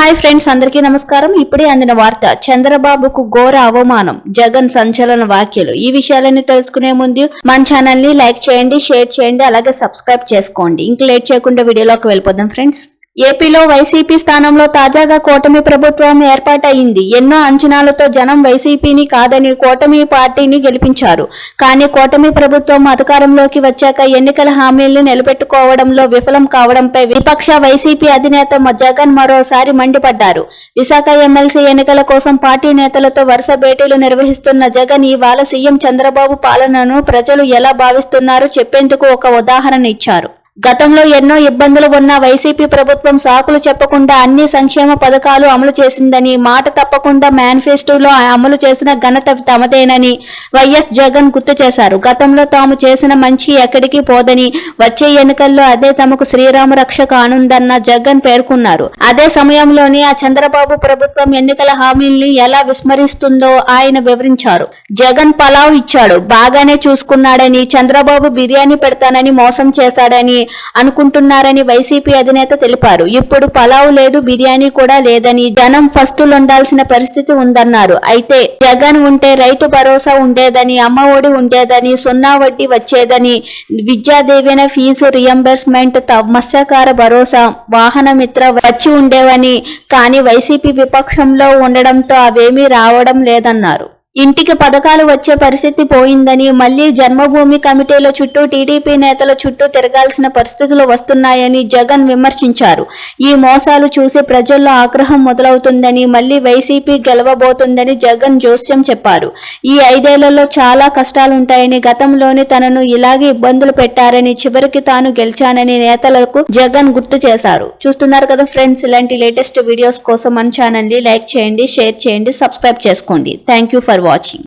Hi friends అందరికీ నమస్కారం. ఇప్పుడే అందిన వార్త చంద్రబాబుకు ఘోర అవమానం జగన్ సంచలన వ్యాఖ్యలు. ఈ విషయాలన్నీ తెలుసుకునే ముందు మన ఛానల్ని లైక్ చేయండి షేర్ చేయండి అలాగే సబ్స్క్రైబ్ చేసుకోండి. ఇంక లేట్ చేయకుండా వీడియోలోకి వెళ్ళిపోదాం ఫ్రెండ్స్. ఏపీలో వైసీపీ స్థానంలో తాజాగా కూటమి ప్రభుత్వం ఏర్పాటయింది. ఎన్నో అంచనాలతో జనం వైసీపీని కాదని కూటమి పార్టీని గెలిపించారు. కానీ కూటమి ప్రభుత్వం అధికారంలోకి వచ్చాక ఎన్నికల హామీలను నిలబెట్టుకోవడంలో విఫలం కావడంపై విపక్ష వైసీపీ అధినేత జగన్ మరోసారి మండిపడ్డారు. విశాఖ ఎమ్మెల్సీ ఎన్నికల కోసం పార్టీ నేతలతో వరుస భేటీలు నిర్వహిస్తున్న జగన్ ఇవాళ సీఎం చంద్రబాబు పాలనను ప్రజలు ఎలా భావిస్తున్నారో చెప్పేందుకు ఒక ఉదాహరణ ఇచ్చారు. గతంలో ఎన్నో ఇబ్బందులు ఉన్న వైసీపీ ప్రభుత్వం సాకులు చెప్పకుండా అన్ని సంక్షేమ పథకాలు అమలు చేసిందని మాట తప్పకుండా మేనిఫెస్టోలో అమలు చేసిన ఘనత తమదేనని వైఎస్ జగన్ గుర్తు చేశారు. గతంలో తాము చేసిన మంచి ఎక్కడికి పోదని వచ్చే ఎన్నికల్లో అదే తమకు శ్రీరామ రక్ష కానుందన్న జగన్ పేర్కొన్నారు. అదే సమయంలోనే ఆ చంద్రబాబు ప్రభుత్వం ఎన్నికల హామీల్ని ఎలా విస్మరిస్తుందో ఆయన వివరించారు. జగన్ పలావ్ ఇచ్చాడు బాగానే చూసుకున్నాడని చంద్రబాబు బిర్యానీ పెడతానని మోసం చేశాడని అనుకుంటున్నారని వైసీపీ అధినేత తెలిపారు. ఇప్పుడు పలావ్ లేదు బిర్యానీ కూడా లేదని జనం ఫస్తులు ఉండాల్సిన పరిస్థితి ఉందన్నారు. అయితే జగన్ ఉంటే రైతు భరోసా ఉండేదని అమ్మ ఒడి ఉండేదని సున్నా వడ్డీ వచ్చేదని విద్యాదీవెన ఫీజు రియంబర్స్మెంట్ త- మత్స్యకార భరోసా వాహన మిత్ర వచ్చి ఉండేవని కానీ వైసీపీ విపక్షంలో ఉండడంతో అవేమీ రావడం లేదన్నారు. ఇంటికి పథకాలు వచ్చే పరిస్థితి పోయిందని మళ్ళీ జన్మభూమి కమిటీల చుట్టూ టీడీపీ నేతల చుట్టూ తిరగాల్సిన పరిస్థితులు వస్తున్నాయని జగన్ విమర్శించారు. ఈ మోసాలు చూసి ప్రజల్లో ఆగ్రహం మొదలవుతుందని మళ్ళీ వైసీపీ గెలవబోతుందని జగన్ జోస్యం చెప్పారు. ఈ ఐదేళ్ళలో చాలా కష్టాలుంటాయని గతంలోనే తనను ఇలాగే ఇబ్బందులు పెట్టారని చివరికి తాను గెలిచానని నేతలకు జగన్ గుర్తు చేశారు. చూస్తున్నారు కదా ఫ్రెండ్స్ ఇలాంటి లేటెస్ట్ వీడియోస్ కోసం మన ఛానల్ని లైక్ చేయండి షేర్ చేయండి సబ్స్క్రైబ్ చేసుకోండి. Thank you for watching.